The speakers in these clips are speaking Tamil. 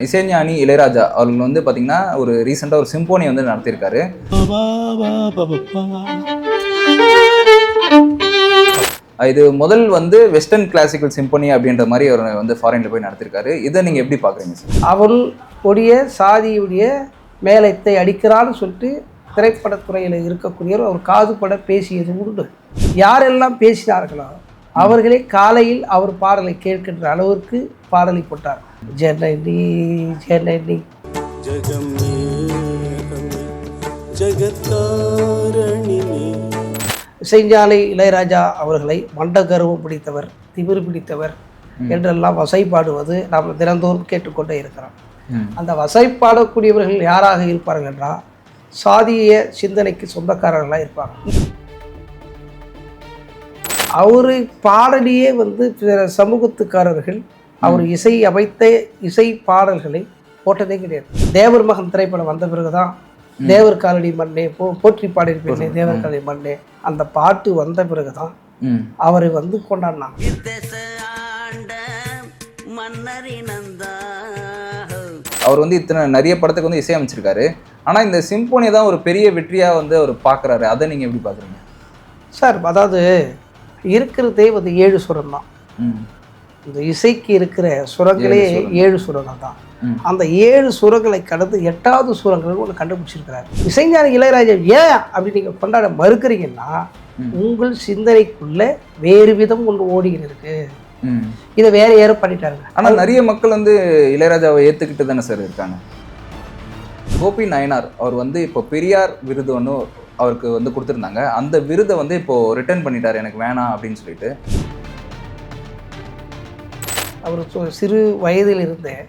இசைஞானி இளையராஜா அவர்கள் வந்து பார்த்தீங்கன்னா ஒரு ரீசெண்டாக ஒரு சிம்போனி வந்து நடத்தியிருக்காரு. இது முதல் வந்து வெஸ்டர்ன் கிளாசிக்கல் சிம்போனி அப்படின்ற மாதிரி அவர் வந்து ஃபாரின்ல போய் நடத்திருக்காரு இதை நீங்கள் எப்படி பார்க்குறீங்க சார் அவள் உடைய சாதியுடைய மேலத்தை அடிக்கிறான்னு சொல்லிட்டு திரைப்படத்துறையில் இருக்கக்கூடியவர் அவர் காதுபட பேசியது உண்டு. யாரெல்லாம் பேசினார்களோ அவர்களே காலையில் அவர் பாடலை கேட்கின்ற அளவிற்கு பாடலை போட்டார் ஜனனி ஜனனி ஜகம் இசைஞ்சாலை இளையராஜா அவர்களை மண்டகர்வம் பிடித்தவர் திமிரு பிடித்தவர் என்றெல்லாம் வசைப்பாடுவது நாம் தினந்தோறும் கேட்டுக்கொண்டே இருக்கிறோம். அந்த வசைப்பாடக்கூடியவர்கள் யாராக இருப்பார்கள் என்றால் சாதிய சிந்தனைக்கு சொந்தக்காரர்களாக இருப்பாங்க அவரு பாடலியே வந்து சமூகத்துக்காரர்கள் அவர் இசை அமைத்த இசை பாடல்களை போட்டதே கிடையாது. தேவர் மகன் திரைப்படம் வந்த பிறகுதான் தேவர் காலடி மண்ணே போ போற்றி பாடி பெண்ணே தேவர் காலடி மண்ணே அந்த பாட்டு வந்த பிறகுதான் ம். அவரை வந்து கொண்டாடினாங்க. அவர் வந்து இத்தனை நிறைய படத்துக்கு வந்து இசையமைச்சிருக்காரு ஆனால் இந்த சிம்போனி தான் ஒரு பெரிய வெற்றியாக வந்து அவர் பார்க்குறாரு அதை நீங்கள் எப்படி பார்க்குறீங்க சார் அதாவது இருக்கிறதே வந்து ஏழு சுரம் தான் ம். இந்த இசைக்கு இருக்கிற சுரங்களே ஏழு சுரங்கள். தான். அந்த ஏழு சுரங்களை கடந்து எட்டாவது சுரங்கள் ஒன்று கண்டுபிடிச்சிருக்கிறாரு. இசைஞானி இளையராஜா ஏன் அப்படி நீங்கள் கொண்டாட மறுக்கிறீங்கன்னா. உங்கள் சிந்தனைக்குள்ள வேறு விதம் ஒன்று ஓடிக்கிட்டு இருக்கு இதை வேற யாரும் பண்ணிட்டாருங்க. ஆனால் நிறைய மக்கள் வந்து இளையராஜாவை ஏற்றுக்கிட்டு தானே சார் இருக்காங்க. கோபி நயனார் அவர் வந்து இப்போ பெரியார் விருது ஒன்று அவருக்கு வந்து கொடுத்துருந்தாங்க. அந்த விருதை வந்து இப்போ ரிட்டர்ன் பண்ணிட்டார் எனக்கு வேணாம் அப்படின்னு சொல்லிட்டு. அவர் சு- சிறு வயதில் இருந்த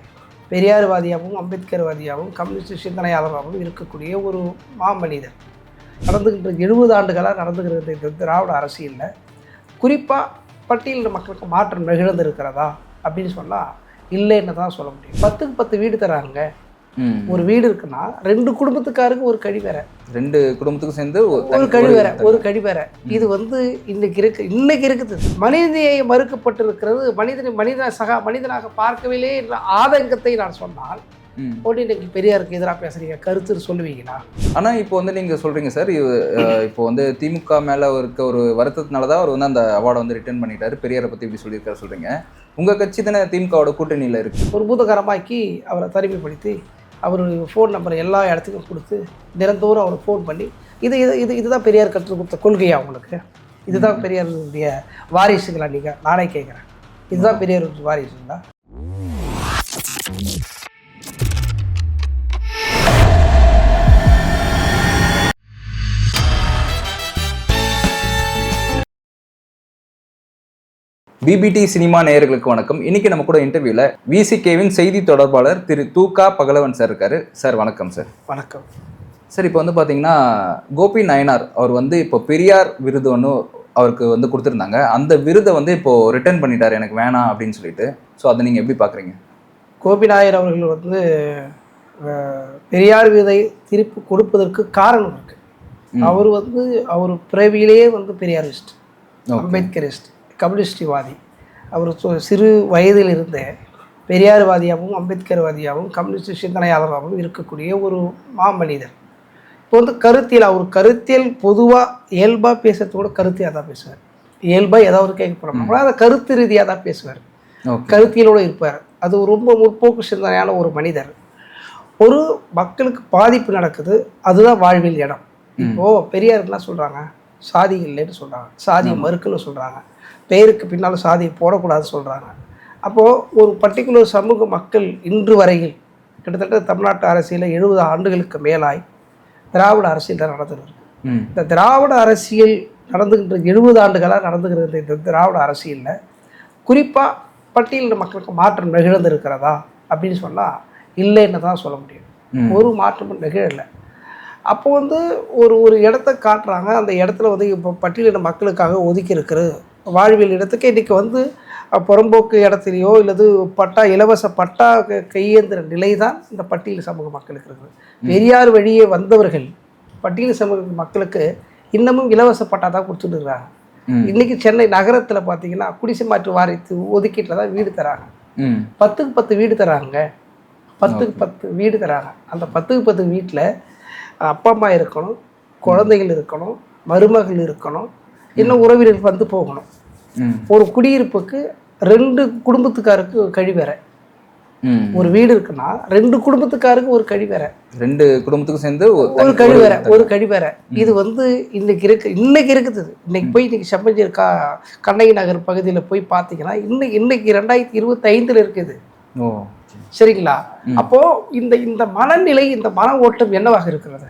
பெரியார்வாதியாகவும் அம்பேத்கர்வாதியாகவும் கம்யூனிஸ்ட் சிந்தனையாளராகவும் இருக்கக்கூடிய ஒரு மாமனிதர். நடந்துகின்ற எழுபது ஆண்டுகளாக நடந்துகிற இந்த திராவிட அரசியலில் குறிப்பாக பட்டியலில் மக்களுக்கு மாற்றம் நிகழ்ந்திருக்கிறதா அப்படின்னு சொன்னால் இல்லைன்னு தான் சொல்ல முடியும். பத்துக்கு பத்து வீடு தராங்க. ஒரு வீடு இருக்குன்னா ரெண்டு குடும்பத்துக்காருக்கு ஒரு கழி வேற. ரெண்டு குடும்பத்துக்கும் சேர்ந்து ஒரு கழி ஒரு வேற ஒரு கழி வேற. இது வந்து இன்னைக்கு இருக்கு இன்னைக்கு இருக்குது. மனிதனையை மறுக்கப்பட்டிருக்கிறது மனிதனை மனித சகா மனிதனாக பார்க்கவில்லை என்ற ஆதங்கத்தை நான் சொன்னால். போட்டு இன்னைக்கு பெரியாருக்கு எதிராக பேசுறீங்க கருத்து சொல்லுவீங்களா? ஆனா இப்போ வந்து நீங்க சொல்றீங்க சார் இப்போ வந்து திமுக மேல இருக்க ஒரு வருத்தத்தினால தான் அவர் வந்து அந்த அவார்டை வந்து ரிட்டர்ன் பண்ணிட்டாரு. பெரியாரை பத்தி இப்படி சொல்லியிருக்காரு சொல்றீங்க. உங்க கட்சி தானே திமுகவோட கூட்டணியில இருக்கு. ஒரு பூதகரமாக்கி அவரை தனிமைப்படுத்தி அவர் ஃபோன் நம்பர் எல்லா இடத்துக்கும் கொடுத்து தினந்தோறும் அவரை ஃபோன் பண்ணி இது இது இது இதுதான் பெரியார் கற்றுக் கொடுத்த கொள்கையா உங்களுக்கு? இதுதான் பெரியாருடைய வாரிசுங்களா நீங்கள் நானே கேட்குறேன் இதுதான் பெரியார் வாரிசுங்களா? பிபிடி சினிமா நேயர்களுக்கு வணக்கம். இன்னைக்கு நம்ம கூட இன்டர்வியூல விசிகேவின் செய்தி தொடர்பாளர் திரு தூகா பகலவன் சார் இருக்காரு. சார் வணக்கம் சார் வணக்கம். சார் இப்போ வந்து பாத்தீங்கன்னா கோபி நயனார் அவர் வந்து இப்போ பெரியார் விருது ஒன்று அவருக்கு வந்து கொடுத்துருந்தாங்க. அந்த விருதை வந்து இப்போ ரிட்டர்ன் பண்ணிட்டாரு. எனக்கு வேணாம் அப்படின்னு சொல்லிட்டு. ஸோ அதை நீங்க எப்படி பாக்குறீங்க? கோபிநாயர் அவர்கள் வந்து பெரியார் விதை திருப்பி கொடுப்பதற்கு காரணம் இருக்கு. ம். அவர் வந்து அவர் பிறவியிலேயே வந்து பெரியாரிஸ்ட். அம்பேத்கரிஸ்ட் கம்யூனிஸ்ட்வாதி. அவர் சிறு வயதில் இருந்தே பெரியார்வாதியாகவும் அம்பேத்கர்வாதியாகவும் கம்யூனிஸ்ட் சிந்தனையாளராகவும் இருக்கக்கூடிய ஒரு மாமனிதர். இப்போ வந்து கருத்தியல் அவர் கருத்தியல் பொதுவாக இயல்பாக பேசுறதோட கருத்தியாக தான் பேசுவார். இயல்பாக ஏதாவது கேட்க போகிறோம் கூட அதை கருத்து ரீதியாக தான் பேசுவார். கருத்தியலோடு இருப்பார். அது ரொம்ப முற்போக்கு சிந்தனையான ஒரு மனிதர். ஒரு மக்களுக்கு பாதிப்பு நடக்குது அதுதான் வாழ்வில் இடம். இப்போது பெரியார் என்ன சொல்கிறாங்க சாதி இல்லைன்னு சொல்கிறாங்க சாதி மறுக்குன்னு சொல்கிறாங்க பெயருக்கு பின்னால் சாதியை போடக்கூடாதுன்னு சொல்கிறாங்க அப்போது ஒரு பர்டிகுலர் சமூக மக்கள் இன்று வரையில் கிட்டத்தட்ட தமிழ்நாட்டு அரசியலில் எழுபது ஆண்டுகளுக்கு மேலாய் திராவிட அரசியல் தான் ம். இந்த திராவிட அரசியல் நடந்துகின்ற எழுபது ஆண்டுகளாக நடந்துகிற இந்த திராவிட அரசியலில். குறிப்பாக பட்டியலின மக்களுக்கு மாற்றம் நிகழ்ந்திருக்கிறதா அப்படின்னு சொன்னால் இல்லைன்னு தான் சொல்ல முடியும். ஒரு மாற்றமும் நிகழலை. அப்போ வந்து ஒரு ஒரு இடத்த காட்டுறாங்க. அந்த இடத்துல வந்து இப்போ பட்டியலின மக்களுக்காக ஒதுக்கி இருக்கிற வாழ்வியல் இடத்துக்கு இன்றைக்கி வந்து புறம்போக்கு இடத்துலையோ இல்லது பட்டா இலவச பட்டா கையேந்திர நிலை தான் இந்த பட்டியல் சமூக மக்களுக்கு இருக்குது. பெரியார் வழியே வந்தவர்கள் பட்டியல் சமூக மக்களுக்கு இன்னமும் இலவச பட்டா தான் கொடுத்துட்டு இருக்காங்க ம். இன்னைக்கு சென்னை நகரத்தில் பார்த்தீங்கன்னா குடிசை மாற்று வாரியத்து ஒதுக்கீட்டில் தான் வீடு தராங்க. பத்துக்கு பத்து வீடு தராங்க. பத்துக்கு பத்து வீடு தராங்க. அந்த பத்துக்கு பத்து வீட்டில் அப்பா அம்மா இருக்கணும் குழந்தைகள் இருக்கணும் மருமகள் இருக்கணும் இன்னும் உறவினர்கள் வந்து போகணும். ஒரு குடியிருப்புக்கு ரெண்டு குடும்பத்துக்காருக்கு கழிவறை ஒரு வீடு இருக்குன்னா ரெண்டு குடும்பத்துக்காருக்கு ஒரு கழிவறை ரெண்டு குடும்பத்துக்கும் சேர்ந்து ஒரு கழிவறை ஒரு கழிவறை இது வந்து இன்னைக்கு இருக்கு இன்னைக்கு இருக்குது. இன்னைக்கு போய் இன்னைக்கு செம்மஞ்சேரி கா கண்ணகி நகர் பகுதியில் போய் பார்த்தீங்கன்னா இன்னைக்கு இன்னைக்கு ரெண்டாயிரத்தி இருபத்தி ஐந்தில் இருக்குது சரிங்களா? அப்போ இந்த இந்த மனநிலை இந்த மன ஓட்டம் என்னவாக இருக்கிறது?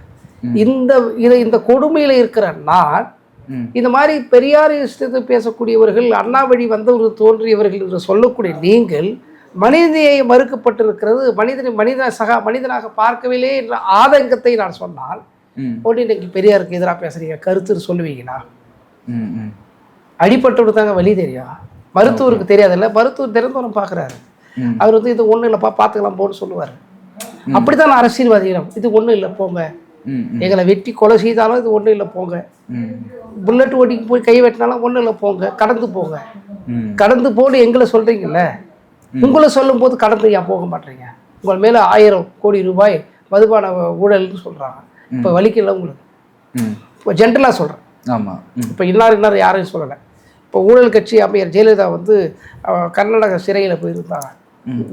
இந்த இதை இந்த கொடுமையில இருக்கிற நான் இந்த மாதிரி பெரியார் இஷ்டத்தை பேசக்கூடியவர்கள் அண்ணா வழி வந்தவர்கள் தோன்றியவர்கள் என்று சொல்லக்கூடிய நீங்கள் மனிதனையை மறுக்கப்பட்டிருக்கிறது மனிதனை மனித சகா மனிதனாக பார்க்கவில்லை என்ற ஆதங்கத்தை நான் சொன்னால் போட்டு இன்னைக்கு பெரியாருக்கு எதிராக பேசுறீங்க கருத்துன்னு சொல்லுவீங்களா? அடிப்பட்டவருக்கு தாங்க வழி தெரியும் மருத்துவருக்கு தெரியாதுல்ல? மருத்துவர் திறந்தவரம் பார்க்குறாரு. அவர் வந்து இது ஒன்றும் இல்லைப்பா பார்த்துக்கலாம் போன்னு சொல்லுவார். அப்படித்தான் நான் அரசியல்வாதியிடம் இது ஒன்றும் இல்லை போங்க. எங்களை வெட்டி கொலை செய்தாலும் இது ஒன்றும் இல்லை போங்க. புல்லட் ஓட்டிக்கு போய் கை வெட்டினாலும் ஒன்றும் இல்லை போங்க. கடந்து போங்க. கடந்து போன்னு எங்களை சொல்கிறீங்கல்ல உங்களை சொல்லும்போது கடந்து ஏன் போக மாட்டீங்க? உங்கள் மேலே ஆயிரம் கோடி ரூபாய் மதுபான ஊழல்னு சொல்கிறாங்க இப்போ வலிக்கல உங்களுக்கு? இப்போ ஜென்ரலாக சொல்கிறேன் ஆமாம் இப்போ இன்னார் இன்னார் யாரையும் சொல்லலை. இப்போ ஊழல் கட்சி அமைச்சர் ஜெயலலிதா வந்து கர்நாடக சிறையில் போயிருந்தாங்க.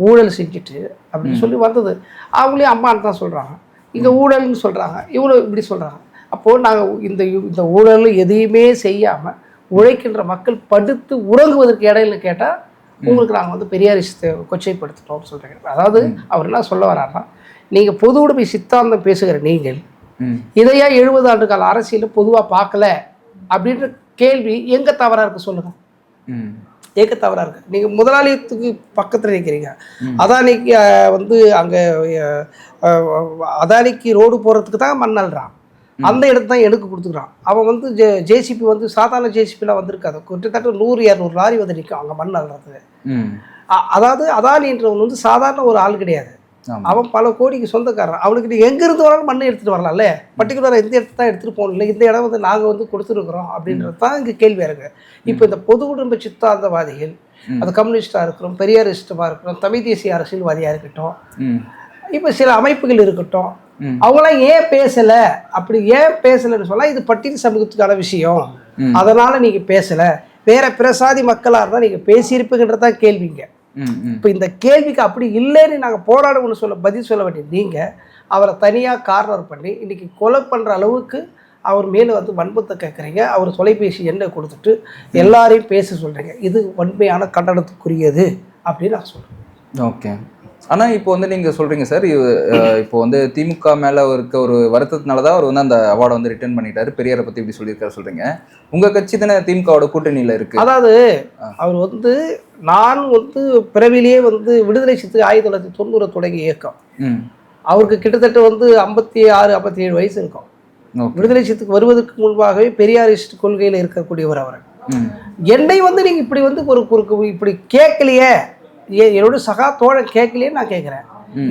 ஊழல் செஞ்சுட்டு அப்படின்னு சொல்லி வந்தது. அவங்களே அம்மான்னு தான் சொல்கிறாங்க இங்கே ஊழல்னு சொல்கிறாங்க இவ்வளோ இப்படி சொல்கிறாங்க அப்போது நாங்கள் இந்த இந்த ஊழல் எதையுமே செய்யாமல் உழைக்கின்ற மக்கள் படுத்து உறங்குவதற்கு இடையில கேட்டால் உங்களுக்கு நாங்கள் வந்து பெரியாரிசத்தை கொச்சைப்படுத்திட்டோம்னு சொல்கிறேன் அதாவது அவர் என்ன சொல்ல வர்றாருன்னா நீங்கள் பொது உடைமை சித்தாந்தம் பேசுகிற நீங்கள் இதையா எழுபது ஆண்டு கால அரசியல பொதுவாக பார்க்கல அப்படின்ற கேள்வி எங்கே தவறாக இருக்கு சொல்லுங்க. ம். ஏக்க தவறாக இருக்கு? நீங்கள் முதலாளியத்துக்கு பக்கத்தில் நிற்கிறீங்க அதானிக்கு வந்து அங்கே அதானிக்கு ரோடு போகிறதுக்கு தான் மண் அள்ளுறான் அந்த இடத்த தான் எனக்கு கொடுத்துக்கிறான். அவன் வந்து ஜே ஜேசிபி வந்து சாதாரண ஜேசிபிலாம் வந்திருக்காது. கிட்டத்தட்ட நூறு இரநூறு லாரி வந்து நிற்கும் அங்கே மண் அள்ளுறதுக்கு ம். அ- அதாவது அதானின்றவன் வந்து சாதாரண ஒரு ஆள் கிடையாது. அவன் பல கோடிக்கு சொந்தக்காரன். அவனுக்கு எங்கேருந்து வேணாலும் மண்ணை எடுத்துகிட்டு வரலாம்ல? பர்டிகுலராக இந்த இடத்த தான் எடுத்துகிட்டு போகணும். இந்த இடம் வந்து நாங்கள் வந்து கொடுத்துருக்குறோம் அப்படின்றது தான் இங்கே கேள்வியாக இருக்கு. இப்போ இந்த பொது குடும்ப சித்தாந்தவாதிகள் அது கம்யூனிஸ்டாக இருக்கிறோம் பெரியாரிஸ்டமாக இருக்கிறோம் தமிழ் தேசிய அரசியல்வாதியாக இருக்கட்டும் இப்போ சில அமைப்புகள் இருக்கட்டும். அவங்களாம் ஏன் பேசலை? அப்படி ஏன் பேசலைன்னு சொன்னால் இது பட்டியல் சமூகத்துக்கான விஷயம். அதனால் நீங்கள் பேசலை. வேற பிற சாதி மக்களாக இருந்தால் நீங்கள் பேசியிருப்பீங்கன்றது தான் கேள்விங்க. இப்போ இந்த கேள்விக்கு அப்படி இல்லைன்னு நாங்கள் போராடணும்னு சொல்ல பதில் சொல்ல வேண்டிய நீங்கள் அவரை தனியாக கார்னர் பண்ணி இன்னைக்கு கொலை பண்ணுற அளவுக்கு அவர் மேலே வந்து வன்மத்தை கேட்குறீங்க அவர் தொலைபேசி எண்ணை கொடுத்துட்டு எல்லாரையும் பேச சொல்கிறீங்க இது வன்மையான கண்டனத்துக்குரியது அப்படின்னு நான் சொல்கிறேன் ஓகே. ஆனால் இப்போ வந்து நீங்கள் சொல்கிறீங்க சார் இப்போ வந்து திமுக மேலே இருக்க ஒரு வருத்தத்தினால தான் அவர் வந்து அந்த அவார்டை வந்து ரிட்டர்ன் பண்ணிட்டாரு. பெரியாரை பற்றி இப்படி சொல்லியிருக்காரு சொல்கிறீங்க உங்கள் கட்சி தானே திமுகவோட கூட்டணியில் இருக்குது அதாவது அவர் வந்து நான் வந்து பிறவிலேயே வந்து விடுதலை சித்து ஆயிரத்தி தொள்ளாயிரத்தி தொண்ணூறு தொடங்கிய இயக்கம். அவருக்கு கிட்டத்தட்ட வந்து ஐம்பத்தி ஆறு ஐம்பத்தி ஏழு வயசு இருக்கும். விடுதலை சித்துக்கு வருவதற்கு முன்பாகவே பெரியாரிஸ்ட் கொள்கையில் இருக்கக்கூடியவர் அவர். என்னை வந்து நீங்கள் இப்படி வந்து ஒரு இப்படி கேட்கலையே. என்னோட சகா தோழன் கேட்கலையே நான் கேட்குறேன்.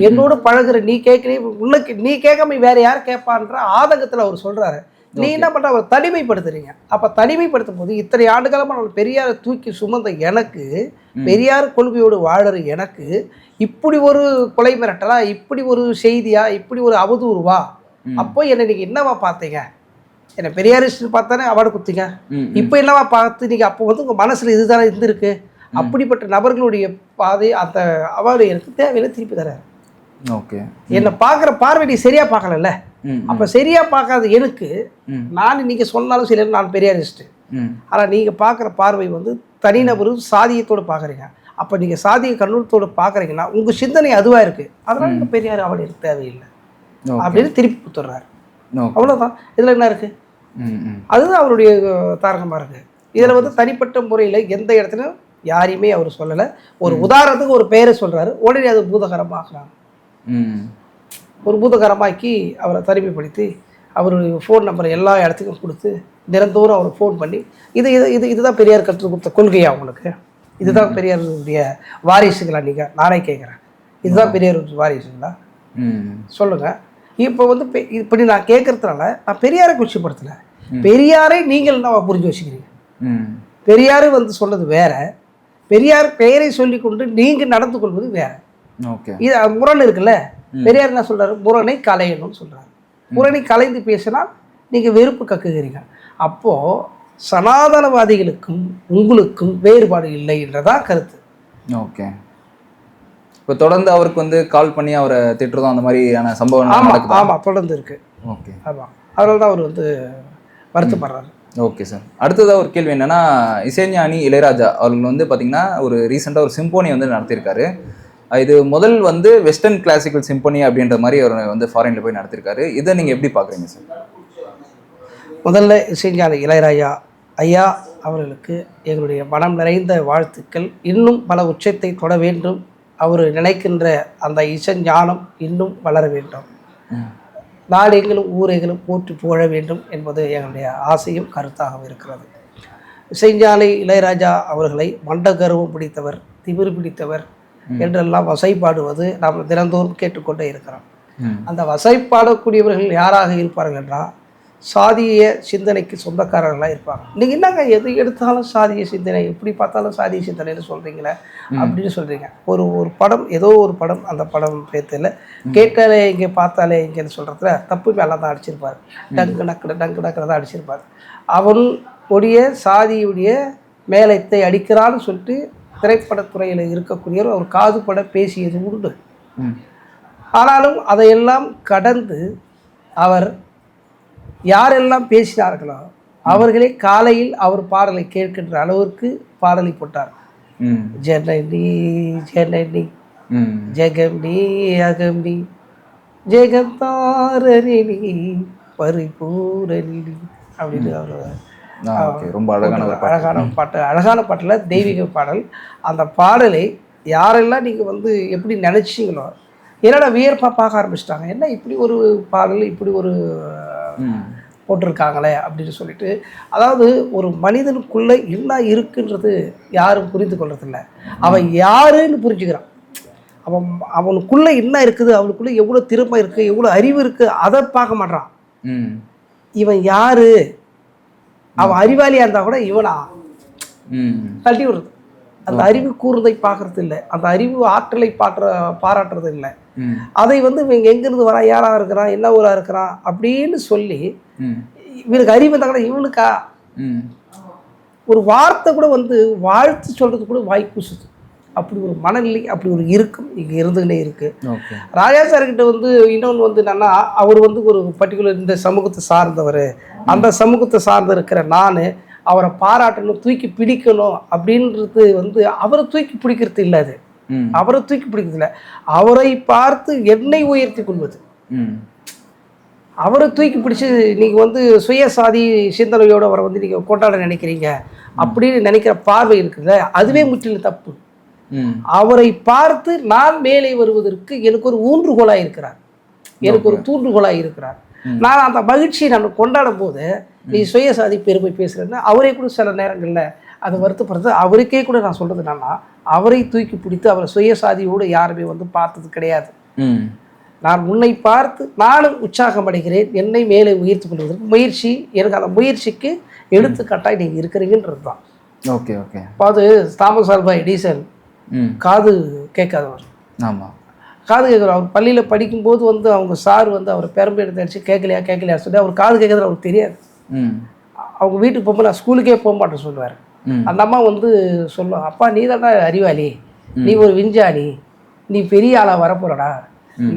என்னோட பழகுற நீ கேட்கலையே உனக்கு நீ கேட்காம வேற யார் கேட்பான்ற ஆதங்கத்தில் அவர் சொல்றாரு. நீ என்ன பண்ற? அவர் தனிமைப்படுத்துறீங்க. அப்ப தனிமைப்படுத்தும் போது இத்தனை ஆண்டு காலமா நான் பெரியாரை தூக்கி சுமந்த எனக்கு பெரியார் கொள்கையோடு வாழற எனக்கு இப்படி ஒரு கொலை மிரட்டலா இப்படி ஒரு செய்தியா இப்படி ஒரு அவதூறுவா. அப்போ என்னை நீங்க என்னவா பார்த்தீங்க? என்னை பெரியாரிஸ்ட் பார்த்தானே அவார்டு கொடுத்தீங்க. இப்போ என்னவா பார்த்து நீங்கள் அப்போ வந்து உங்கள் மனசில் இதுதானே இருந்திருக்கு? அப்படிப்பட்ட நபர்களுடைய பாதை அந்த அவார்டு எனக்கு தேவையில்லை திருப்பி தரேன் ஓகே. என்னை பார்க்குற பார்வை நீ சரியாக பார்க்கலல்ல? அப்போ சரியாக பார்க்காத எனக்கு. நான் நீங்கள் சொன்னாலும் சரி நான் பெரியாரிஸ்ட்டு ஆனால் நீங்கள் பார்க்குற பார்வை வந்து தனிநபர் சாதியத்தோடு பார்க்குறீங்க. அப்போ நீங்கள் சாதிய கண்ணூரத்தோடு பார்க்குறீங்கன்னா உங்கள் சிந்தனை அதுவாக இருக்குது அதனால் இந்த பெரியார் அவார்டு எனக்கு தேவையில்லை. அப்படின்னு திருப்பி கொடுத்துட்றாரு. அவ்வளோதான் இதில் என்ன இருக்குது அதுதான் அவருடைய தாரகமாக இருக்கு. இதில் வந்து தனிப்பட்ட முறையில் எந்த இடத்துலையும் யாரையுமே அவர் சொல்லலை. ஒரு உதாரணத்துக்கு ஒரு பெயரை சொல்றாரு. உடனே அது பூதகரமாக்குறாங்க. ம். ஒரு பூதகரமாக்கி அவரை தனிமைப்படுத்தி அவருடைய ஃபோன் நம்பர் எல்லா இடத்துக்கும் கொடுத்து தினந்தோறும் அவர் ஃபோன் பண்ணி இது இது இது இதுதான் பெரியார் கற்றுக் கொடுத்த கொள்கையா உங்களுக்கு? இதுதான் பெரியாருடைய வாரிசுங்களா நீங்கள் நானே கேட்குறேன் இதுதான் பெரியார் வாரிசுங்களா ம். சொல்லுங்க. இப்போ வந்து இப்படி நான் கேட்கறதுனால நான் பெரியாரை குச்சிப்படுத்தல பெரியாரை நீங்கள் என்ன புரிஞ்சு வச்சுக்கிறீங்க? ம். பெரியார் வந்து சொன்னது வேற. பெரியார் பெயரை சொல்லிக்கொண்டு நீங்கள் நடந்து கொள்வது வேற. ஓகே. இது முரண் இருக்குல்ல? பெரியார் என்ன சொல்றாரு? முரணை கலையணும்னு சொல்றாரு. முரணை கலைந்து பேசினால் நீங்க வெறுப்பு கக்குகிறீங்க அப்போ சனாதனவாதிகளுக்கும் உங்களுக்கும் வேறுபாடு இல்லை என்றதான் கருத்து. ஓகே. இப்போ தொடர்ந்து அவருக்கு வந்து கால் பண்ணி அவரை திட்டுறதும் அந்த மாதிரியான சம்பவம் ஆமா நடக்குதா? ஆமா தொடர்ந்து இருக்கு. ஓகே. ஆமா. அதனால தான் அவர் வந்து வருத்தப்படுறாரு. ஓகே சார் அடுத்ததாக ஒரு கேள்வி என்னன்னா இசைஞானி இளையராஜா அவர்கள் வந்து பார்த்தீங்கன்னா ஒரு ரீசெண்டாக ஒரு சிம்போனி வந்து நடத்தியிருக்காரு. இது முதல் வந்து வெஸ்டர்ன் கிளாசிக்கல் சிம்போனி அப்படின்ற மாதிரி அவர் வந்து ஃபாரின்ல போய் நடத்திருக்காரு இதை நீங்கள் எப்படி பார்க்குறீங்க சார் முதல்ல இசைஞானி இளையராஜா ஐயா அவர்களுக்கு எங்களுடைய மனம் நிறைந்த வாழ்த்துக்கள். இன்னும் பல உச்சத்தை தொட வேண்டும். அவர் நினைக்கின்ற அந்த இசைஞானம் இன்னும் வளர வேண்டும். நாடெங்கிலும் ஊரெங்கிலும் போற்றி புகழ வேண்டும் என்பது எங்களுடைய ஆசையும் கருத்தாகவும் இருக்கிறது. இசைஞானி இளையராஜா அவர்களை மண்ட கர்வம் பிடித்தவர் திமிரு பிடித்தவர் என்றெல்லாம் வசைப்பாடுவது நாம் தினந்தோறும் கேட்டுக்கொண்டே இருக்கிறோம். அந்த வசைப்பாடக்கூடியவர்கள் யாராக இருப்பார்கள் என்றால் சாதிய சிந்தனைக்கு சொந்தக்காரர்களாக இருப்பாங்க. நீங்கள் என்னங்க எது எடுத்தாலும் சாதிய சிந்தனை எப்படி பார்த்தாலும் சாதிய சிந்தனைன்னு சொல்கிறீங்களே அப்படின்னு சொல்கிறீங்க ஒரு ஒரு படம் ஏதோ ஒரு படம் அந்த படம் பேத்தில் கேட்டாலே இங்கே பார்த்தாலே இங்கேன்னு சொல்கிறதுல தப்பு மேலே தான் அடிச்சிருப்பார். டங்கு நக்கு டங்கு நக்கில் தான் அடிச்சிருப்பார். அவன் உடைய சாதியுடைய மேலத்தை அடிக்கிறான்னு சொல்லிட்டு திரைப்படத்துறையில் இருக்கக்கூடியவர் அவர் காதுபட பேசியது உண்டு. ஆனாலும் அதையெல்லாம் கடந்து அவர் யாரெல்லாம் பேசினார்களோ அவர்களே காலையில் அவர் பாடலை கேட்கின்ற அளவிற்கு பாடலை போட்டார். ஜனனி ஜனனி ம். ஜெகம்னி அகம்னி ஜெகந்தாரணி பரிபூரணி அப்படின்னு அவர் ரொம்ப அழகான அழகான பாட்டு அழகான பாட்டில் தெய்வீக பாடல். அந்த பாடலை யாரெல்லாம் நீங்கள் வந்து எப்படி நினச்சிங்களோ என்னடா வியர்ப்பாக பார்க்க ஆரம்பிச்சிட்டாங்க? என்ன இப்படி ஒரு பாடல் இப்படி ஒரு போட்டிருக்காங்களே அப்படின்னு சொல்லிட்டு அதாவது ஒரு மனிதனுக்குள்ளே என்ன இருக்குன்றது யாரும் புரிந்து கொள்றதில்ல. அவன் யாருன்னு புரிஞ்சுக்கிறான். அவன் அவனுக்குள்ளே என்ன இருக்குது அவனுக்குள்ளே எவ்வளோ திறமை இருக்குது எவ்வளோ அறிவு இருக்குது அதை பார்க்க மாட்றான். ம். இவன் யாரு? அவன் அறிவாளியாக இருந்தால் கூட இவனா? தள்ளி விடுறது. அந்த அறிவு கூர்ந்ததை பார்க்கறது இல்லை. அந்த அறிவு ஆற்றலை பாற்ற பாராட்டுறது இல்லை. அதை வந்து இவங்க எங்கேருந்து வரான்? யாராக இருக்கிறான்? என்ன ஊராக இருக்கிறான்? அப்படின்னு சொல்லி இவனுக்கு அறிவு இருந்தால் கூட இவனுக்கா? ஒரு வார்த்தை கூட வந்து வாழ்த்து சொல்கிறது கூட வாய் கூசுது அப்படி ஒரு மனநிலை அப்படி ஒரு இருக்கும் இங்கே இருந்துக்கிட்டே இருக்குது ராஜா சார்கிட்ட வந்து இன்னொன்று வந்து என்னன்னா அவர் வந்து ஒரு பர்டிகுலர் இந்த சமூகத்தை சார்ந்தவர். அந்த சமூகத்தை சார்ந்து இருக்கிற நான் அவரை பாராட்டணும் தூக்கி பிடிக்கணும் அப்படின்றது வந்து அவரை தூக்கி பிடிக்கிறது இல்லை அது. அவரை தூக்கி பிடிக்கிறது இல்லை. அவரை பார்த்து என்னை உயர்த்தி கொள்வது. அவரை தூக்கி பிடிச்சி நீங்கள் வந்து சுயசாதி சிந்தனையோட அவரை வந்து நீங்கள் கொண்டாட நினைக்கிறீங்க அப்படின்னு நினைக்கிற பார்வை இருக்குல்ல அதுவே முற்றிலும் தப்பு. அவரை பார்த்து நான் மேலே வருவதற்கு எனக்கு ஒரு ஊன்றுகோலாக இருக்கிறார். எனக்கு ஒரு தூண்டுகோலாக இருக்கிறார். நான் அந்த மகிழ்ச்சியை நான் கொண்டாடும் போது நீ சுயசாதி பெருமை பேசுகிறேன்னா அவரே கூட சில நேரங்களில் அதை வருத்தப்படுறது. அவருக்கே கூட நான் சொல்கிறது என்னன்னா அவரை தூக்கி பிடித்து அவரை சுயசாதியோடு யாருமே வந்து பார்த்தது கிடையாது. நான் உன்னை பார்த்து நானும் உற்சாகம் அடைகிறேன். என்னை மேலே உயர்த்தி கொள்வதற்கு முயற்சி எனக்கு அந்த முயற்சிக்கு எடுத்துக்காட்டாய் நீங்கள் இருக்கிறீங்கன்றது தான். Okay okay. அதாவது தாமஸ் ஆல்வா எடிசன் காது கேட்காதவர். ஆமாம் காது கேட்குறோம் அவர் பள்ளியில் படிக்கும்போது வந்து அவங்க சார் வந்து அவரை பெரம்பு எடுத்து அடிச்சு கேட்கலையா கேட்கலையா சொல்லி அவர் காது கேட்கறது அவருக்கு தெரியாது. அவங்க வீட்டுக்கு போகும்போது நான் ஸ்கூலுக்கே போக மாட்டேன் சொல்லுவார் அந்த அம்மா வந்து சொல்லும் அப்பா நீ தானே அறிவாளி நீ ஒரு விஞ்ஞானி. நீ பெரிய ஆளாக வரப்போறடா.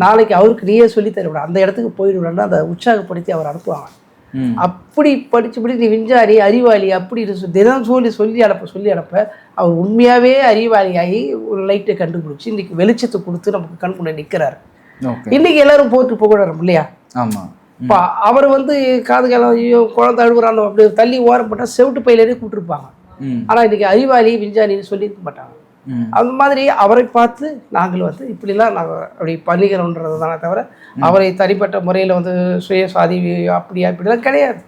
நாளைக்கு அவருக்கு நீயே சொல்லி தருவிடா. அந்த இடத்துக்கு போயிடுவிடா அதை உற்சாகப்படுத்தி அவர் அனுப்புவாங்க. அப்படி படிச்சுப்படி நீ விஞ்ஞானி அறிவாளி சொல்லி தினம் சொல்லி சொல்லி அனுப்ப சொல்லி அனுப்ப அவர் உண்மையாகவே அறிவாளியாகி ஒரு லைட்டை கண்டுபிடிச்சி இன்னைக்கு வெளிச்சத்தை கொடுத்து நமக்கு கண் முன்னே நிற்கிறாரு ஓகே. இன்னைக்கு எல்லாரும் போட்டு புகழறோம் இல்லையா? ஆமாம் இப்போ அவர் வந்து காது காலம் ஐயோ குழந்தை அழுகுறான்னு அப்படி தள்ளி ஓரம் போட்டால் செவிட்டு பையிலே கூப்பிட்டுருப்பாங்க ஆனால் இன்னைக்கு அறிவாளி விஞ்ஞானின்னு சொல்லியிருக்க மாட்டாங்க. அந்த மாதிரி அவரை பார்த்து நாங்கள் வந்து இப்படிலாம் நாங்கள் அப்படி பண்ணிக்கிறோன்றது தானே தவிர அவரை தனிப்பட்ட முறையில் வந்து சுயசாதி அப்படியா இப்படிலாம் கிடையாது.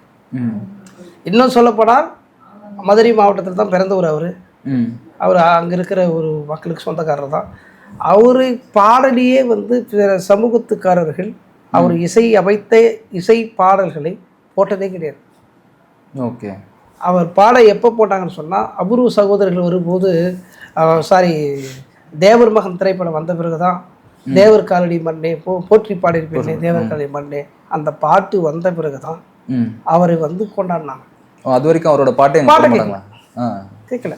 இன்னும் சொல்லப்போனால் மதுரை மாவட்டத்தில் தான் பிறந்தவர் அவர். அவர் அங்கே இருக்கிற ஒரு மக்களுக்கு சொந்தக்காரர் தான். அவர் பாடலியே வந்து பிற சமூகத்துக்காரர்கள் அவர் இசை அமைத்த இசை பாடல்களை போட்டதே கிடையாது. ஓகே. அவர் பாட எப்போ போட்டாங்கன்னு சொன்னால் அபூர்வ சகோதரர்கள் வரும்போது சாரி தேவர் மகன் திரைப்படம் வந்த பிறகுதான் தேவர் காலடி மண்ணே போ போற்றி பாடியிருப்பேனே தேவர் காலடி மண்ணே அந்த பாட்டு வந்த பிறகுதான் ம். அவரை வந்து கொண்டாடினாங்க. அது வரைக்கும் அவரோட பாட்டை பாட்டை கேட்கல.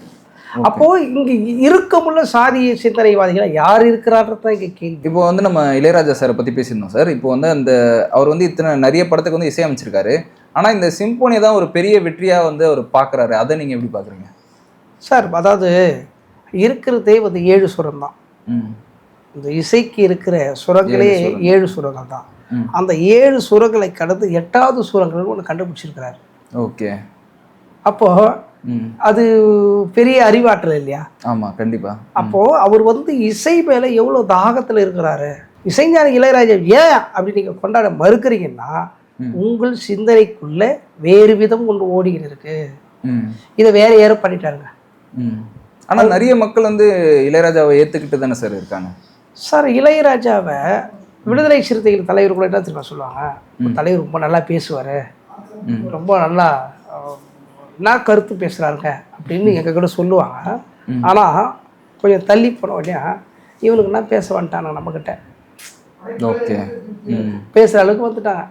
அப்போ இங்க இருக்கமுள்ள சாதிய சிந்தனைவாதிகள் யார் இருக்கிறார்ன்றது தான் இங்க கேள்வி. இப்போ வந்து நம்ம இளையராஜா சாரை பத்தி பேசியிருந்தோம் சார். இப்போ வந்து அந்த அவர் வந்து இத்தனை நிறைய படத்துக்கு வந்து இசையமைச்சிருக்காரு. ஆனா இந்த சிம்போனி தான் ஒரு பெரிய வெற்றியா வந்து அவர் பாக்குறாரு. அதை நீங்க எப்படி பாக்குறீங்க? சார் அதாவது இருக்கிறதே வந்து ஏழு சுரம் தான். இந்த இசைக்கு இருக்கிற சுரங்களே ஏழு சுரங்கள். தான். அந்த ஏழு சுரங்களை கடந்து எட்டாவது சுரங்கள் ஒன்று கண்டுபிடிச்சிருக்கிறார். ஓகே. அப்போ அது பெரிய அறிவாற்றல் இல்லையா? ஆமா கண்டிப்பா. அப்போ அவர் வந்து இசை மேல எவ்வளவு தாகத்துல இருக்கிறாரு? இசைஞானி இளையராஜா ஏன் அப்படி நீங்க கொண்டாட மறுக்கிறீங்கன்னா. உங்கள் சிந்தனைக்குள்ள வேறு விதம் ஒன்று ஓடிக்கிட்டு இருக்கு இதை வேற யாரோ பண்ணிட்டாருங்க ம். ஆனா நிறைய மக்கள் வந்து இளையராஜாவை ஏத்துக்கிட்டு தானே சார் இருக்காங்க? சார் இளையராஜாவை விடுதலை சிறுத்தைகள் தலைவர் கூட என்ன தெரியுமா சொல்லுவாங்க? "உங்க தலைவர் ரொம்ப நல்லா பேசுவார். ரொம்ப நல்லா என்ன கருத்து பேசுகிறாருங்க அப்படின்னு எங்கள் கூட சொல்லுவாங்க. ஆனால் கொஞ்சம் தள்ளி போன உடனே இவனுக்கு என்ன பேச வந்துட்டாங்க நம்மக்கிட்ட ஓகே. பேசுகிற அளவுக்கு வந்துட்டாங்க.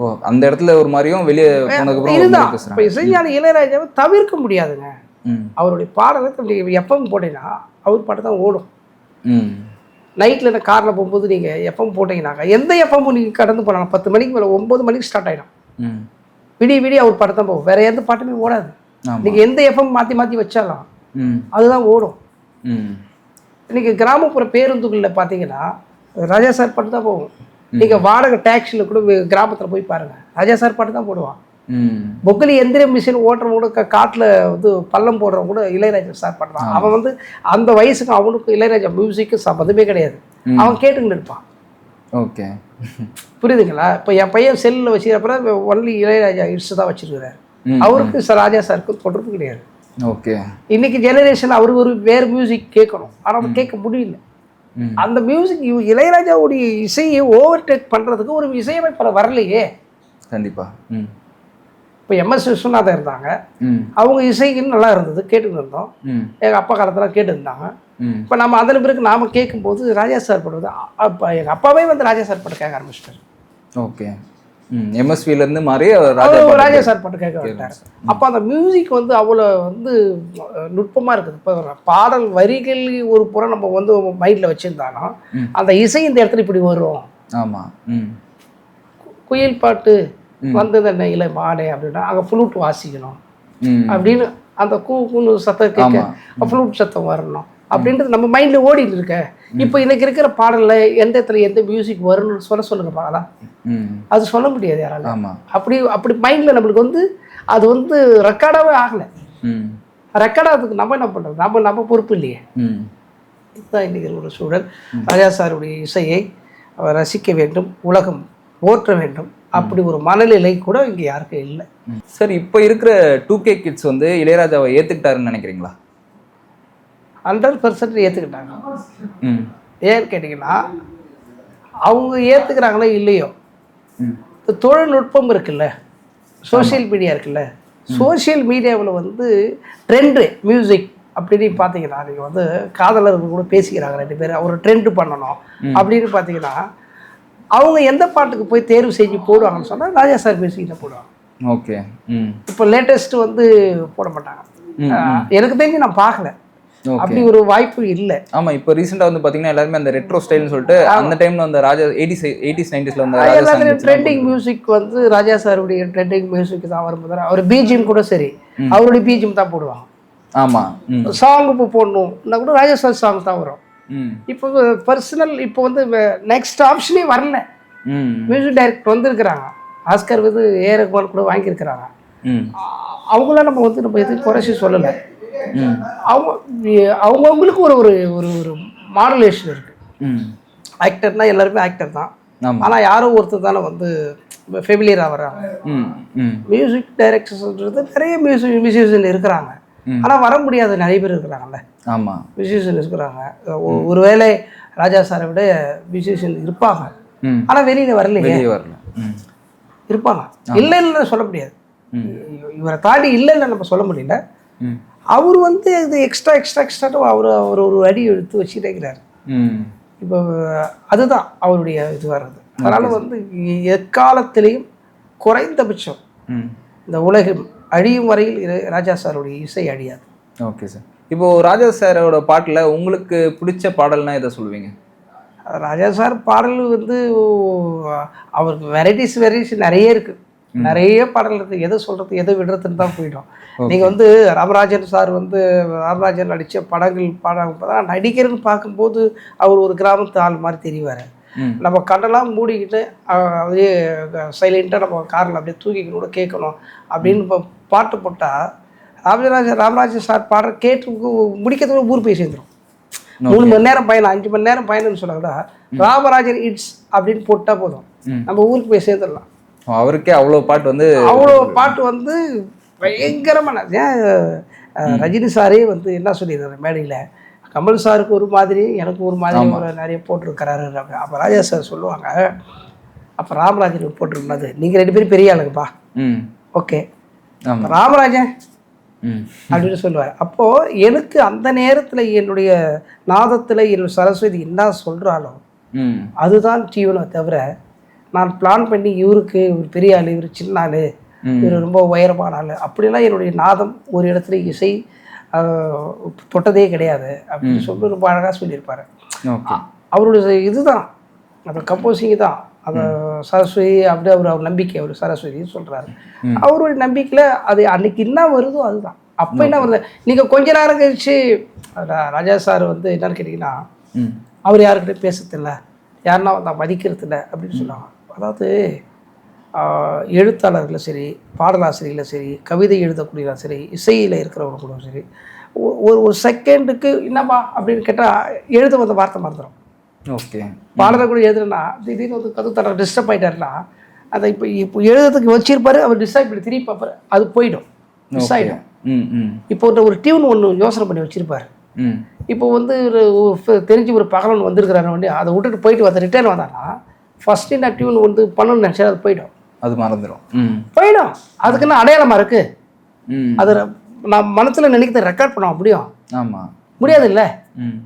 ஓ அந்த இடத்துல ஒரு மாதிரியும் வெளியே போனதுக்கு அப்புறம் ஒரு இதுதான். இப்போ இசைஞானி இளையராஜாவை தவிர்க்க முடியாதுங்க. அவருடைய பாடலை எஃப்எம் போட்டீங்கன்னா அவர் பாட்டு தான் ஓடும். நைட்டில் இந்த காரில் போகும்போது நீங்கள் எஃப்எம் போட்டிங்கனாக்கா எந்த எஃப்எம் நீங்கள் கடந்து போனாலும் பத்து மணிக்கு மேலே ஒம்பது மணிக்கு ஸ்டார்ட் ஆகிடும் விடிய விடிய அவர் பாட்டு தான் போகும். வேற எந்த பாட்டுமே ஓடாது. நீங்கள் எந்த எஃப்எம் மாற்றி மாற்றி வச்சாலும் அதுதான் ஓடும். இன்னைக்கு கிராமப்புற பேருந்துகளில் பார்த்தீங்கன்னா ராஜா சார் பாட்டு தான் போகும். நீங்கள் வாடகை டாக்ஸியில் கூட கிராமத்தில் போய் பாருங்கள் ராஜா சார் பாட்டு தான் போடுவான். பொக்கலி எந்திர மிஷின் ஓட்டுறவங்க கூட காட்டுல வந்து பள்ளம் போடுறவங்க கூட இளையராஜா ஸ்டார்ட் பண்ணுறான் அவன் வந்து அந்த வயசுக்கு அவனுக்கும் இளையராஜா மியூசிக்கும் சம்மந்தமே கிடையாது. அவன் கேட்டுக்கிட்டு இருப்பான். ஓகே. புரியுதுங்களா? இப்போ என் பையன் செல்லில் வச்சுக்கிறப்ப ஒன்லி இளையராஜா இட்ஸ் தான் வச்சிருக்கிறாரு. அவருக்கு சார் ராஜா சாருக்கும் தொடர்பு கிடையாது. ஓகே. இன்னைக்கு ஜெனரேஷன் அவர் ஒரு வேறு மியூசிக் கேட்கணும். ஆனால் கேட்க முடியல. அந்த மியூசிக் இளையராஜாவுடைய இசையை ஓவர் டேக் பண்ணுறதுக்கு ஒரு இசையமைப்பாளர் வரலையே. கண்டிப்பா. ம். இப்போ எம்எஸ் விஸ்வநாதன் இருந்தாங்க. அவங்க இசைக்குன்னு நல்லா இருந்தது கேட்டுட்டு இருந்தோம். எங்கள் அப்பா காலத்தில் கேட்டுருந்தாங்க. இப்போ நம்ம அதன் பிறகு நாம் கேட்கும்போது ராஜா சார் படுவது அப்போ எங்கள் அப்பாவே வந்து ராஜா சார் பாட்டு கேட்க ஆரம்பிச்சிட்டாரு. ஓகே. ம் எம்எஸ்வில இருந்து மாறி ராஜா ராஜா சார் பாட்டு கேட்க விட்டார் அப்போ அந்த மியூசிக் வந்து அவ்வளோ வந்து நுட்பமாக இருக்குது. இப்போ பாடல் வரிகள் ஒரு புறம் நம்ம வந்து மைண்டில் வச்சுருந்தாலும். அந்த இசை இந்த இடத்துல இப்படி வரும். ஆமா ம். குயில் பாட்டு. வந்தது என்ன இல்லை மானே அப்படின்னா அங்கே ஃப்ளூட் வாசிக்கணும் அப்படின்னு அந்த கூ கூன்னு சத்தம் கேட்க ஃப்ளூட் சத்தம் வரணும். அப்படின்றது நம்ம மைண்டில் ஓடிட்டு இருக்க. இப்போ இன்னைக்கு இருக்கிற பாடலில் எந்த இடத்துல எந்த மியூசிக் வரும்னு சொல்ல சொல்லுங்க பார்க்கலாம் ம். அது சொல்ல முடியாது யாரால. அப்படி அப்படி மைண்டில் நம்மளுக்கு வந்து அது வந்து ரெக்கார்டாகவே ஆகலை. ம். ரெக்கார்டாகிறதுக்கு நம்ம என்ன பண்ணுறது நம்ம நம்ம பொறுப்பு இல்லையே. இதுதான் இன்னைக்கு ஒரு சூழல். ராஜா சாருடைய இசையை அவர் ரசிக்க வேண்டும் உலகம் போற்ற வேண்டும். அப்படி ஒரு மனநிலை கூட இங்கே யாருக்கும் இல்லை. சார் இப்போ இருக்கிற டூ கே கிட்ஸ் வந்து இளையராஜாவை ஏத்துக்கிட்டாருன்னு நினைக்கிறீங்களா? ஹண்ட்ரட் பர்சன்ட் ஏற்றுக்கிட்டாங்க ம். ஏன்னு கேட்டிங்கன்னா அவங்க ஏற்றுக்கிறாங்களோ இல்லையோ இந்த தொழில்நுட்பம் இருக்குல்ல சோஷியல் மீடியா இருக்குல்ல சோஷியல் மீடியாவில் வந்து ட்ரெண்டு மியூசிக் அப்படின்னு பார்த்தீங்கன்னா நீங்கள் வந்து காதலர்கள் கூட பேசிக்கிறாங்க ரெண்டு பேரும் ஒரு ட்ரெண்டு பண்ணணும் அப்படின்னு பார்த்தீங்கன்னா அவங்க எந்த பாட்டுக்கு போய் தேர்வு செஞ்சு போடுவாங்கன்னு சொன்னால் ராஜா சார் மியூசிக்கில் போடுவாங்க. ஓகே. ம். இப்போ லேட்டஸ்ட் வந்து போட மாட்டாங்க. எனக்கு தெரிஞ்சு நான் பார்க்கல அப்படி ஒரு வாய்ப்பு இல்லை. ஆமா இப்போ ரீசெண்டா வந்து பாத்தீங்கன்னா எல்லாருமே அந்த ரெட்ரோ ஸ்டைல்னு சொல்லிட்டு அந்த டைம்ல அந்த ராஜா எயிட்டிஸ் எயிட்டிஸ் நைன்டிஸ்ல வந்த ராஜா எல்லாத்துலேயும் ட்ரெண்டிங் மியூசிக் வந்து ராஜா சாருடைய ட்ரெண்டிங் மியூசிக் தான் வரும்போது அவர் பிஜிஎம் கூட சரி. அவருடைய பிஜிஎம் தான் போடுவாங்க. ஆமா சாங் இப்போ போடணும்னா கூட ராஜா சார் சாங் தான் வரும். இப்போ பர்சனல் இப்போ வந்து நெக்ஸ்ட் ஆப்ஷனே வரல. மியூசிக் டைரக்டர் வந்திருக்கிறாங்க. ஆஸ்கர் வந்து ஏ ரகுமான் கூட வாங்கியிருக்கிறாங்க. அவங்களாம் நம்ம வந்து நம்ம எதுவும் குறைச்சி சொல்லலை. அவங்க அவங்கவுங்களுக்கு ஒரு ஒரு ஒரு ஒரு மாடுலேஷன் இருக்குது ம். ஆக்டர்னா எல்லாருமே ஆக்டர் தான். ஆனால் யாரோ ஒருத்தர் தானே வந்து ம் ம். மியூசிக் டைரக்டர்ஸ்ன்றது நிறைய மியூசிக் மியூசிஷியன் இருக்கிறாங்க. ஆனால் வர முடியாத நிறைய பேர் இருக்கிறாங்கல்ல. ஆமா. மியூசிஷியன் இருக்கிறாங்க. ஒருவேளை ராஜா சாரை விட மியூசிஷியன் இருப்பாங்க. ஆனால் வெளியில் வரலையே. வரல. இருப்பாங்க. இல்லைன்னு சொல்ல முடியாது. இவரை தாண்டி இல்லைன்னு நம்ம சொல்ல முடியல. அவர் வந்து இது எக்ஸ்ட்ரா எக்ஸ்ட்ரா எக்ஸ்ட்ரா அவர் அவர் ஒரு அடி எடுத்து வச்சுட்டே இருக்கிறார். ம். இப்போ அதுதான் அவருடைய இது வர்றது. அதனால் வந்து எக்காலத்திலையும் குறைந்தபட்சம் இந்த உலகம் அழியும் வரையில் ராஜா சாருடைய இசை அழியாது. Okay sir. இப்போ ராஜா சாரோட பாட்டில் உங்களுக்கு பிடிச்ச பாடல்னா எதை சொல்லுவீங்க? ராஜா சார் பாடல் வந்து அவருக்கு வெரைட்டிஸ் வெரைட்டிஸ் நிறைய இருக்கு. நிறைய பாடல் இருக்கு. எதை சொல்றது எதை விடுறதுன்னு தான் போயிடும். நீங்க வந்து ராமராஜன் சார் வந்து ராமராஜன் நடிச்ச படங்கள் படம் நடிகர்னு பார்க்கும்போது அவர் ஒரு கிராமத்து ஆள் மாதிரி தெரிவார். நம்ம கண்ணெல்லாம் மூடிக்கிட்டு அப்படியே சைலண்ட்டாக நம்ம காரில் அப்படியே தூக்கிக்கணும் கூட கேட்கணும் அப்படின்னு இப்போ பாட்டு போட்டால் ராமராஜன் ராமராஜன் சார் பாடுற கேட்டு முடிக்கிறதுக்கு ஊர் போய் சேர்ந்துடும் மூணு மணி நேரம் பயணம் அஞ்சு மணி நேரம் பயணம்னு சொன்னாங்கன்னா ராமராஜன் இட்ஸ் அப்படின்னு போட்டால் போதும். நம்ம ஊருக்கு போய் சேர்ந்துடலாம். அவருக்கே அவ்வளோ பாட்டு வந்து அவ்வளோ பாட்டு வந்து பயங்கரமான ஏன் ரஜினி சாரே வந்து என்ன சொல்லியிருக்காரு மேடையில்? கமல் சாருக்கு ஒரு மாதிரி எனக்கு ஒரு மாதிரி ஒரு நிறைய போட்டிருக்கிறாரு. அப்போ ராஜா சார் சொல்லுவாங்க அப்போ ராமராஜனுக்கு போட்டிருக்கது நீங்கள் ரெண்டு பேரும் பெரிய ஆளுங்கப்பா. ஓகே. ராமராஜன் ம். அப்படின்னு சொல்லுவார். அப்போது எனக்கு அந்த நேரத்தில் என்னுடைய நாதத்தில் என்னுடைய சரஸ்வதி என்ன சொல்கிறாலும் அதுதான் ஜீவனை தவிர நான் பிளான் பண்ணி இவருக்கு இவர் பெரிய ஆள் இவர் சின்ன ஆள். இவர் ரொம்ப உயரமான ஆள். அப்படிலாம் என்னுடைய நாதம் ஒரு இடத்துல இசை தொட்டதே கிடையாது அப்படின்னு சொல்லி ரொம்ப அழகாக சொல்லியிருப்பாரு. அவருடைய இதுதான். அந்த கம்போசிங் தான். அந்த சரஸ்வதி அப்படி அவர் அவர் நம்பிக்கை அவர் சரஸ்வதின்னு சொல்கிறாரு அவருடைய நம்பிக்கையில் அது அன்னைக்கு என்ன வருதோ அதுதான். அப்போ என்ன வருது? நீங்கள் கொஞ்ச நேரம் கழிச்சு ராஜா சார் வந்து என்னன்னு கேட்டிங்கன்னா அவர் யாருக்கிட்ட பேசுறதில்ல? யாருன்னா நான் மதிக்கிறதில்ல அப்படின்னு சொன்னாங்க அதாவது எழுத்தாளர்களும் சரி பாடலாசிரியர்களும் சரி கவிதை எழுதக்கூடியவங்களும் சரி இசையில் இருக்கிறவங்களும் சரி ஒரு ஒரு செகண்டுக்கு என்னப்பா அப்படின்னு கேட்டால் எழுத வந்த வார்த்தை மறந்துடும் ஓகே. பாடலை கூட எழுதுனா திடீர்னு வந்து கது தர டிஸ்டர்ப் ஆகிட்டாருன்னா அதை இப்போ இப்போ எழுதுறதுக்கு வச்சிருப்பாரு அவர் டிஸ்டர்ப் பண்ணி திருப்பி பார்ப்பாரு அது போயிடும். மிஸ் ஆகிடும் ம் ம். இப்போ ஒரு- டியூன் ஒன்று யோசனை பண்ணி வச்சிருப்பாரு. ம். இப்போ வந்து ஒரு தெரிஞ்சு ஒரு பகலன் வந்திருக்கிறாரு வண்டி அதை விட்டுட்டு போயிட்டு வந்து ரிட்டர்ன் வந்தானா ஃபஸ்ட்டு நான் டியூன் வந்து பண்ணணும்னு நினச்சா அது போயிடும். அது மறந்துடும் ம். போயிடும். அதுக்குன்னு அடையாளமாக இருக்குது ம். அது நான் மனசில் நினைக்கிறத ரெக்கார்ட் பண்ண முடியும். ஆமாம் முடியாது இல்லை ம்.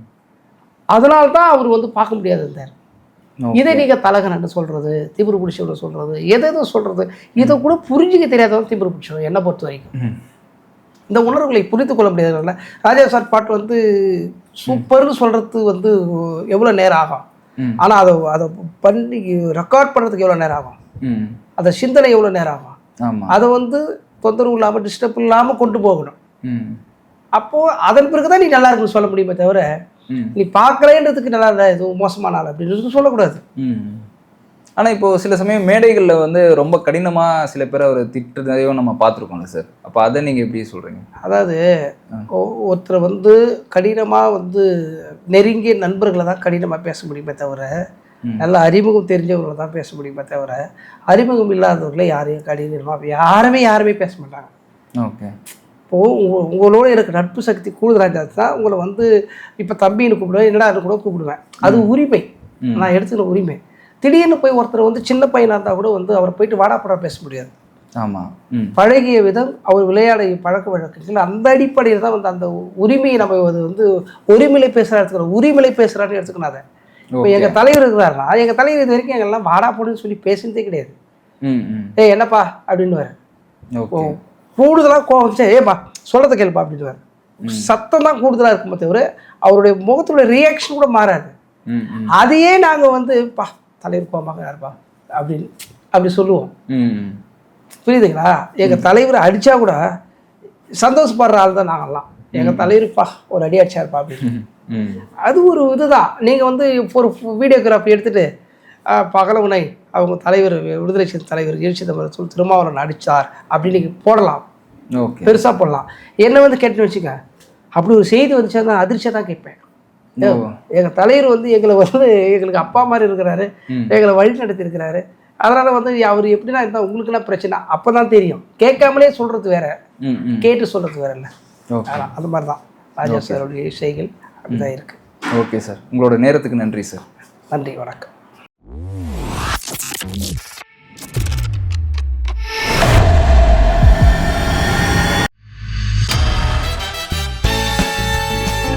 அதனால தான் அவர் வந்து பார்க்க முடியாது இருந்தார். இதை நீங்கள் தலகனன்னு சொல்கிறது திமிரு பிடிச்சவங்க சொல்கிறது எதை எதோ சொல்கிறது இதை கூட புரிஞ்சிக்க தெரியாதவன் திமிரு பிடிச்சவன் என்னை பொறுத்த வரைக்கும். இந்த உணர்வுகளை புரிந்து கொள்ள முடியாதுல்ல? ராஜா சார் பாட்டு வந்து சூப்பர்னு சொல்கிறது வந்து எவ்வளோ நேரம் ஆகும். ஆனால் அதை அதை பண்ணி ரெக்கார்ட் பண்ணுறதுக்கு எவ்வளோ நேரம் ஆகும்? அதை சிந்தனை எவ்வளோ நேரம் ஆகும்? ஆமாம் அதை வந்து தொந்தரவு இல்லாமல் டிஸ்டர்ப் இல்லாமல் கொண்டு போகணும். ம். அப்போது அதன் பிறகு தான் நீ நல்லா இருக்குன்னு சொல்ல முடியுமே தவிர நீ பார்க்கலேன்றதுக்கு நல்லா இல்லை இது மோசமான ஆள் அப்படின்னு சொல்லக்கூடாது. ம். ஆனால் இப்போ சில சமயம் மேடைகளில் வந்து ரொம்ப கடினமாக சில பேர் அவர் திட்டுறதையும் நம்ம பார்த்துருக்கோம்ல சார். அப்போ அதை நீங்கள் எப்படி சொல்கிறீங்க அதாவது ஒருத்தரை வந்து கடினமாக வந்து நெருங்கிய நண்பர்களை தான் கடினமாக பேச முடியுமே தவிர. நல்ல அறிமுகம் தெரிஞ்சவங்களை தான் பேச முடியுமே தவிர அறிமுகம் இல்லாதவர்களை யாரையும் கடினமாக யாருமே யாருமே பேச மாட்டாங்க. ஓகே. இப்போது உங்க உங்களோட எனக்கு நட்பு சக்தி கூடுதலாக தான் உங்களை வந்து இப்போ தம்பின்னு கூப்பிடுவேன் என்னடா கூட கூப்பிடுவேன். அது உரிமை. நான் எடுத்துக்கிற உரிமை. திடீர்னு போய் ஒருத்தர் வந்து சின்ன பையனாக இருந்தால் கூட வந்து அவரை போயிட்டு வாடா போடா பேச முடியாது. ஆமாம் பழகிய விதம் அவர் விளையாடிய பழக்க வழக்கங்கள் அந்த அடிப்படையில் தான் வந்து அந்த உரிமையை நம்ம அது வந்து ஒருமிலை பேசுகிறா எடுத்துக்கிறோம் உரிமிலை பேசுகிறான்னு எடுத்துக்கணும் அதை. இப்போ எங்கள் தலைவர் இருக்கிறாருன்னா எங்கள் தலைவர் இது வரைக்கும் எங்கெல்லாம் வாடா போடுன்னு சொல்லி பேசுனதே கிடையாது. ஏய் என்னப்பா? அப்படின்னு ஓகே. கூடுதலாக கோவம் ஏப்பா சொல்கிறத கேளுப்பா அப்படின்னு சத்தம் தான் கூடுதலாக இருக்குமே தவிர அவருடைய முகத்துடைய ரியாக்ஷன் கூட மாறாது. அதையே நாங்கள் வந்து பா தலைவர் கோமாக யாருப்பா அப்படின்னு அப்படி சொல்லுவோம். புரியுதுங்களா? எங்கள் தலைவர் அடித்தா கூட சந்தோஷப்படுற ஆள் தான் நாங்கள்லாம். எங்கள் தலைவருப்பா ஒரு அடி அடிச்சாருப்பா அப்படின்னு. அது ஒரு இதுதான். நீங்கள் வந்து இப்போ ஒரு வீடியோகிராஃபி எடுத்துகிட்டு பகலவுனை அவங்க தலைவர் விடுதலை சிறுத்தை தலைவர் எழுச்சி தமிழர் சொல் திருமாவளவன் அடித்தார் அப்படின்னு நீங்கள் போடலாம். பெருசாக போடலாம். என்ன வந்து கேட்டுன்னு வச்சுக்க அப்படி ஒரு செய்தி வந்துச்சுன்னா அதிர்ச்சியாக தான் கேட்பேன். எங்கள் தலைவர் வந்து எங்களை வந்து எங்களுக்கு அப்பா மாதிரி இருக்கிறாரு. எங்களை வழி நடத்தியிருக்கிறாரு அதனால் வந்து அவர் எப்படின்னா இருந்தால் உங்களுக்கு என்ன பிரச்சனை. அப்போ தான் தெரியும். கேட்காமலே சொல்கிறது வேற. கேட்டு சொல்கிறது வேற இல்லை. ஓகே. அதான் அது மாதிரி தான் ராஜா சாருடைய இசைகள் அப்படிதான் இருக்குது ஓகே சார். உங்களோட நேரத்துக்கு நன்றி சார். நன்றி வணக்கம்.